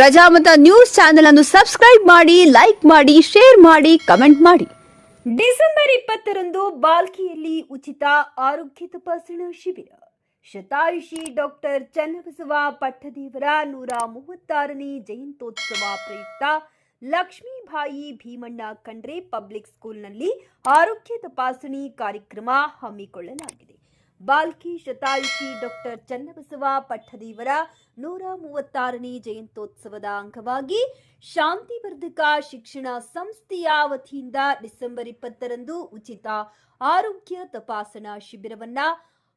Prajamata news channel ಅನ್ನು subscribe ಮಾಡಿ, like ಮಾಡಿ, ಶೇರ್ ಮಾಡಿ, ಕಮೆಂಟ್ ಮಾಡಿ. ಡಿಸೆಂಬರ್ ಇಪ್ಪತ್ತರಂದು ಬಾಲ್ಕಿಯಲ್ಲಿ ಉಚಿತ ಆರೋಗ್ಯ ತಪಾಸಣಾ ಶಿಬಿರ. ಶತಾಯುಷಿ ಡಾಕ್ಟರ್ ಚನ್ನಬಸವ ಪಟ್ಟದೇವರ ನೂರ ಮೂವತ್ತಾರನೇ ಜಯಂತ್ಯೋತ್ಸವ ಪ್ರಯುಕ್ತ ಲಕ್ಷ್ಮೀಬಾಯಿ ಭೀಮಣ್ಣ ಖಂಡ್ರೆ ಪಬ್ಲಿಕ್ ಸ್ಕೂಲ್ನಲ್ಲಿ ಆರೋಗ್ಯ ತಪಾಸಣೆ ಕಾರ್ಯಕ್ರಮ ಹಮ್ಮಿಕೊಳ್ಳಲಾಗಿದೆ. ಬಾಲ್ಕಿ ಶತಾಯುಷಿ ಡಾಕ್ಟರ್ ಚನ್ನಬಸವ ಪಟ್ಟದೇವರ ನೂರ ಮೂವತ್ತಾರನೇ ಜಯಂತ್ಯೋತ್ಸವದ ಅಂಗವಾಗಿ ಶಾಂತಿವರ್ಧಕ ಶಿಕ್ಷಣ ಸಂಸ್ಥೆಯ ವತಿಯಿಂದ ಡಿಸೆಂಬರ್ ಇಪ್ಪತ್ತರಂದು ಉಚಿತ ಆರೋಗ್ಯ ತಪಾಸಣಾ ಶಿಬಿರವನ್ನ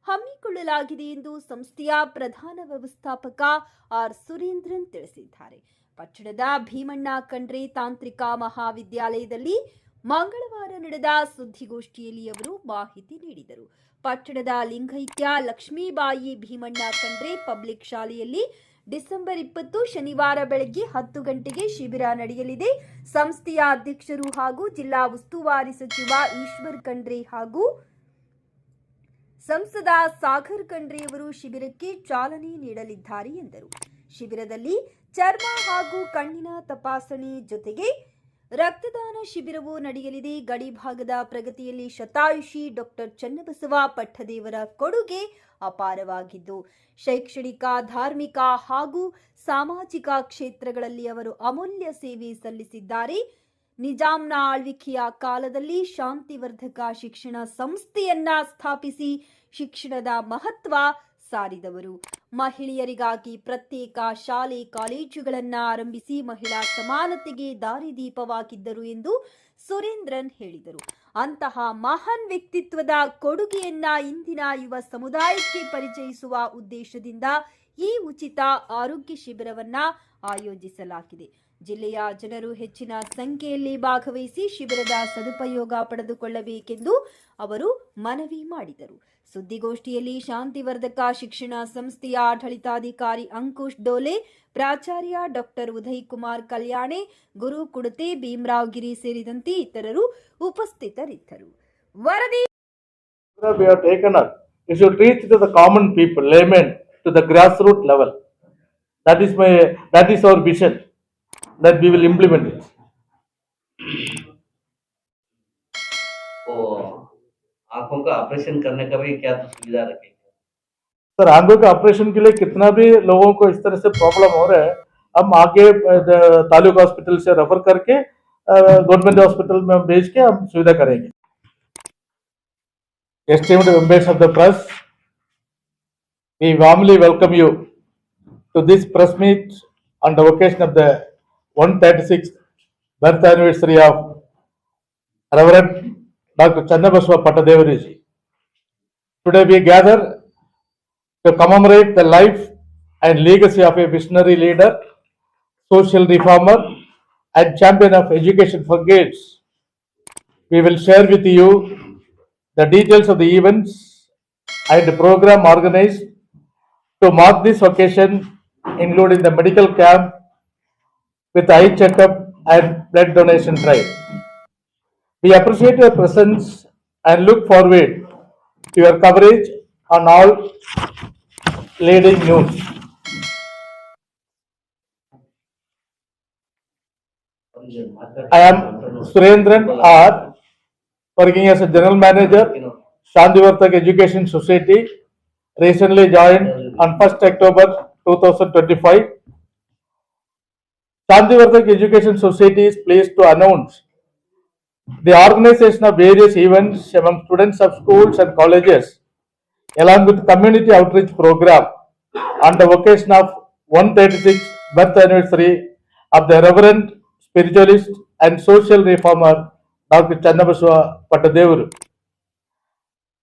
ಹಮ್ಮಿಕೊಳ್ಳಲಾಗಿದೆ ಎಂದು ಸಂಸ್ಥೆಯ ಪ್ರಧಾನ ವ್ಯವಸ್ಥಾಪಕ ಆರ್ ಸುರೇಂದ್ರನ್ ತಿಳಿಸಿದ್ದಾರೆ. ಪಟ್ಟಣದ ಭೀಮಣ್ಣ ಖಂಡ್ರೆ ತಾಂತ್ರಿಕ ಮಹಾವಿದ್ಯಾಲಯದಲ್ಲಿ ಮಂಗಳವಾರ ನಡೆದ ಸುದ್ದಿಗೋಷ್ಠಿಯಲ್ಲಿ ಅವರು ಮಾಹಿತಿ ನೀಡಿದರು. ಪಟ್ಟಣದ ಲಿಂಗೈಕ್ಯ ಲಕ್ಷ್ಮೀಬಾಯಿ ಭೀಮಣ್ಣ ಕಂಡ್ರೆ ಪಬ್ಲಿಕ್ ಶಾಲೆಯಲ್ಲಿ ಡಿಸೆಂಬರ್ ಇಪ್ಪತ್ತು ಶನಿವಾರ ಬೆಳಗ್ಗೆ ಹತ್ತು ಗಂಟೆಗೆ ಶಿಬಿರ ನಡೆಯಲಿದೆ. ಸಂಸ್ಥೆಯ ಅಧ್ಯಕ್ಷರು ಹಾಗೂ ಜಿಲ್ಲಾ ಉಸ್ತುವಾರಿ ಸಚಿವ ಈಶ್ವರ್ ಖಂಡ್ರೆ ಹಾಗೂ ಸಂಸದ ಸಾಗರ್ ಖಂಡ್ರೆಯವರು ಶಿಬಿರಕ್ಕೆ ಚಾಲನೆ ನೀಡಲಿದ್ದಾರೆ ಎಂದರು. ಶಿಬಿರದಲ್ಲಿ ಚರ್ಮ ಹಾಗೂ ಕಣ್ಣಿನ ತಪಾಸಣೆ ಜೊತೆಗೆ ರಕ್ತದಾನ ಶಿಬಿರವು ನಡೆಯಲಿದೆ. ಗಡಿ ಭಾಗದ ಪ್ರಗತಿಯಲ್ಲಿ ಶತಾಯುಷಿ ಡಾಕ್ಟರ್ ಚನ್ನಬಸವ ಪಟ್ಟದೇವರ ಕೊಡುಗೆ ಅಪಾರವಾಗಿದ್ದು, ಶೈಕ್ಷಣಿಕ, ಧಾರ್ಮಿಕ ಹಾಗೂ ಸಾಮಾಜಿಕ ಕ್ಷೇತ್ರಗಳಲ್ಲಿ ಅವರು ಅಮೂಲ್ಯ ಸೇವೆ ಸಲ್ಲಿಸಿದ್ದಾರೆ. ನಿಜಾಂನ ಆಳ್ವಿಕೆಯ ಕಾಲದಲ್ಲಿ ಶಾಂತಿವರ್ಧಕ ಶಿಕ್ಷಣ ಸಂಸ್ಥೆಯನ್ನ ಸ್ಥಾಪಿಸಿ ಶಿಕ್ಷಣದ ಮಹತ್ವ ಸಾರಿದವರು. ಮಹಿಳೆಯರಿಗಾಗಿ ಪ್ರತ್ಯೇಕ ಶಾಲೆ, ಕಾಲೇಜುಗಳನ್ನು ಆರಂಭಿಸಿ ಮಹಿಳಾ ಸಮಾನತೆಗೆ ದಾರಿದೀಪವಾಗಿದ್ದರು ಎಂದು ಸುರೇಂದ್ರನ್ ಹೇಳಿದರು. ಅಂತಹ ಮಹಾನ್ ವ್ಯಕ್ತಿತ್ವದ ಕೊಡುಗೆಯನ್ನ ಇಂದಿನ ಯುವ ಸಮುದಾಯಕ್ಕೆ ಪರಿಚಯಿಸುವ ಉದ್ದೇಶದಿಂದ ಈ ಉಚಿತ ಆರೋಗ್ಯ ಶಿಬಿರವನ್ನ ಆಯೋಜಿಸಲಾಗಿದೆ. ಜಿಲ್ಲೆಯ ಜನರು ಹೆಚ್ಚಿನ ಸಂಖ್ಯೆಯಲ್ಲಿ ಭಾಗವಹಿಸಿ ಶಿಬಿರದ ಸದುಪಯೋಗ ಪಡೆದುಕೊಳ್ಳಬೇಕೆಂದು ಅವರು ಮನವಿ ಮಾಡಿದರು. ಸುದ್ದಿಗೋಷ್ಠಿಯಲ್ಲಿ ಶಾಂತಿವರ್ಧಕ ಶಿಕ್ಷಣ ಸಂಸ್ಥೆಯ ಆಡಳಿತಾಧಿಕಾರಿ ಅಂಕುಶ್ ಡೋಲೆ ಪ್ರಾಚಾರ್ಯ ಡಾಕ್ಟರ್ ಉದಯ್ ಕುಮಾರ್ ಕಲ್ಯಾಣೆ ಗುರು ಕುಡತೆ ಭೀಮರಾವ್ ಗಿರಿ ಸೇರಿದಂತೆ ಇತರರು ಉಪಸ್ಥಿತರಿದ್ದರು. ವರದಿ that is my, that is our vision, that we will implement it. आँखों का ऑपरेशन करने का भी क्या सुविधा रखेंगे सर आँखों के ऑपरेशन के लिए कितना भी लोगों को इस तरह से प्रॉब्लम हो रहा है हम आगे तालुक हॉस्पिटल से रेफर करके गवर्नमेंट हॉस्पिटल में भेज के हम सुविधा करेंगे Esteemed members of the press, we warmly welcome you to this press meet on the occasion of the 136th birth anniversary of Reverend Dr. Channabaswa Pattadevariji. Today we gather to commemorate the life and legacy of a visionary leader, social reformer, and champion of education for kids. We will share with you the details of the events and the program organized to mark this occasion, including the medical camp with eye checkup and blood donation drive. We appreciate your presence and look forward to your coverage on all leading news. I am Surendran R, working as a general manager, Shantivartak Education Society, recently joined on 1st October 2025. Shantivartak Education Society is pleased to announce the organization of various events among students of schools and colleges, along with community outreach program on the occasion of 136th birth anniversary of the Reverend spiritualist and social reformer Dr. Channabaswa Pattadevaru.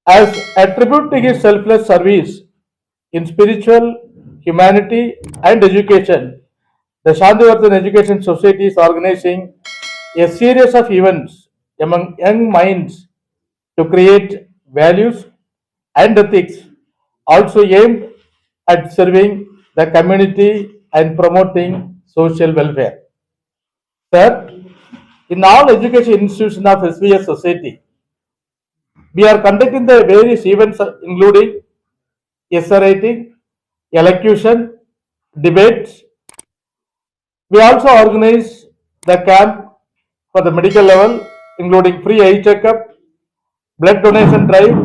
As a tribute to his selfless service in spiritual, humanity, and education, the Shantivardhan Education Society is organizing a series of events among young minds to create values and ethics, also aimed at serving the community and promoting social welfare. Sir, in all education institutions of SVS society, we are conducting the various events uh, including essay writing, elocution, debates, We also organize the camp for the medical level, including free eye checkup, blood donation drive,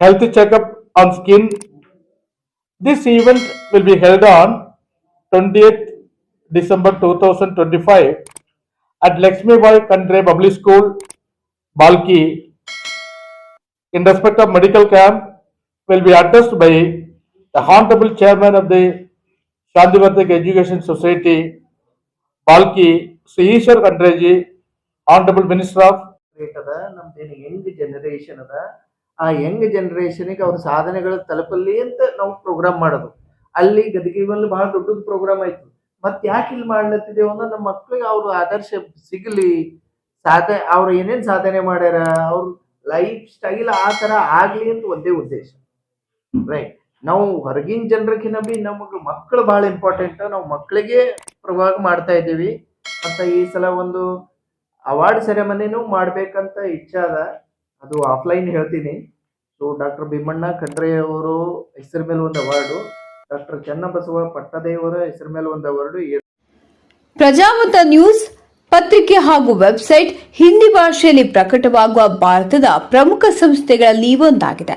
health checkup on skin. This event will be held on 20th December 2025 at Lakshmi Boy Country Public School, Balki. In respect of medical camp, will be addressed by the Honorable Chairman of the Shantivartak education society, Balki, Shri Eshwar Khandre ji honourable minister of ಅದ ನಮ್ದೇನು Young generation ಅದ. ಆ Young ಜನರೇಷನ್ಗೆ ಅವ್ರ ಸಾಧನೆಗಳ ತಲುಪಲಿ ಅಂತ ನಾವು program ಮಾಡೋದು. ಅಲ್ಲಿ ಗದಗಿನಲ್ಲಿ ಬಹಳ ದೊಡ್ಡದು ಪ್ರೋಗ್ರಾಮ್ ಆಯ್ತು. ಮತ್ತೆ ಯಾಕೆ ಇಲ್ಲಿ ಮಾಡ್ಲತ್ತಿದ್ದೇವೆ ಅಂದ್ರೆ ನಮ್ಮ ಮಕ್ಳಿಗೆ ಅವ್ರ ಆದರ್ಶ ಸಿಗಲಿ. ಸಾಧನೆ, ಅವ್ರು ಏನೇನು ಸಾಧನೆ ಮಾಡ್ಯಾರ, ಅವ್ರ ಲೈಫ್ ಸ್ಟೈಲ್ ಆ ಥರ ಆಗಲಿ ಅಂತ ಒಂದೇ ಉದ್ದೇಶ. ರೈಟ್ ನಾವು ಹೊರಗಿನ ಜನರಕ್ಕಿಂತ ಬಿ ನಮಗೆ ಮಕ್ಕಳು ಬಹಳ ಇಂಪಾರ್ಟೆಂಟ್ ನಾವು ಮಕ್ಕಳಿಗೆ ಪ್ರಭಾವ ಮಾಡ್ತಾ ಇದ್ದೀವಿ. ಮತ್ತೆ ಈ ಸಲ ಒಂದು ಅವಾರ್ಡ್ ಸೆರೆಮನಿನೂ ಮಾಡ್ಬೇಕಂತ ಇಚ್ಛೆ ಅದ. ಅದು ಆಫ್ಲೈನ್ ಹೇಳ್ತೀನಿ. ಸೊ ಡಾಕ್ಟರ್ ಭೀಮಣ್ಣ ಖಂಡ್ರೆ ಅವರು ಹೆಸರ ಮೇಲೆ ಒಂದು ಅವಾರ್ಡು ಡಾಕ್ಟರ್ ಚನ್ನಬಸವ ಪಟ್ಟದೇವರ ಹೆಸರ ಮೇಲೆ ಒಂದು ಅವಾರ್ಡು ಪ್ರಜಾಮತ ನ್ಯೂಸ್ ಪತ್ರಿಕೆ ಹಾಗೂ ವೆಬ್ಸೈಟ್ ಹಿಂದಿ ಭಾಷೆಯಲ್ಲಿ ಪ್ರಕಟವಾಗುವ ಭಾರತದ ಪ್ರಮುಖ ಸಂಸ್ಥೆಗಳಲ್ಲಿ ಒಂದಾಗಿದೆ.